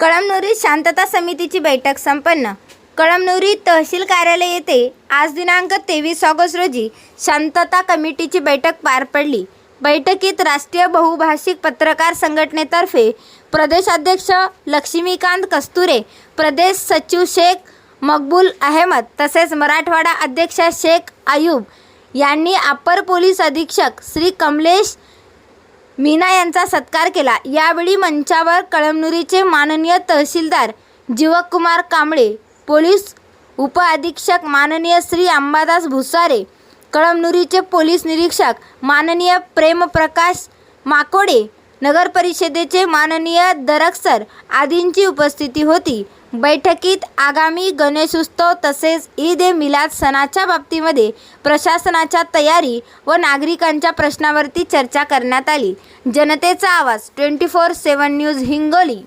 कळमनुरी शांतता समितीची बैठक संपन्न. कळमनुरी तहसील कार्यालय येथे आज दिनांक तेवीस ऑगस्ट रोजी शांतता कमिटीची बैठक पार पडली. बैठकीत राष्ट्रीय बहुभाषिक पत्रकार संघटनेतर्फे प्रदेशाध्यक्ष लक्ष्मीकांत कस्तुरे प्रदेश सचिव शेख मकबूल अहमद तसेच मराठवाडा अध्यक्ष शेख आयूब यांनी अपर पोलीस अधीक्षक श्री कमलेश मीना यांचा सत्कार केला. यावेळी मंचावर कळमनुरीचे माननीय तहसीलदार जीवकुमार कांबळे पोलीस उपअधीक्षक माननीय श्री अंबादास भुसारे कळमनुरीचे पोलीस निरीक्षक माननीय प्रेमप्रकाश माकोडे नगर परिषदेचे माननीय दरकसर आदींची उपस्थिती होती. बैठकीत आगामी गणेशोत्सव तसेच ईद ए मिलाद सणाच्या बाबतीमध्ये प्रशासनाच्या तयारी व नागरिकांच्या प्रश्नावरती चर्चा करण्यात आली. जनतेचा आवाज twenty four seven news Hingoli.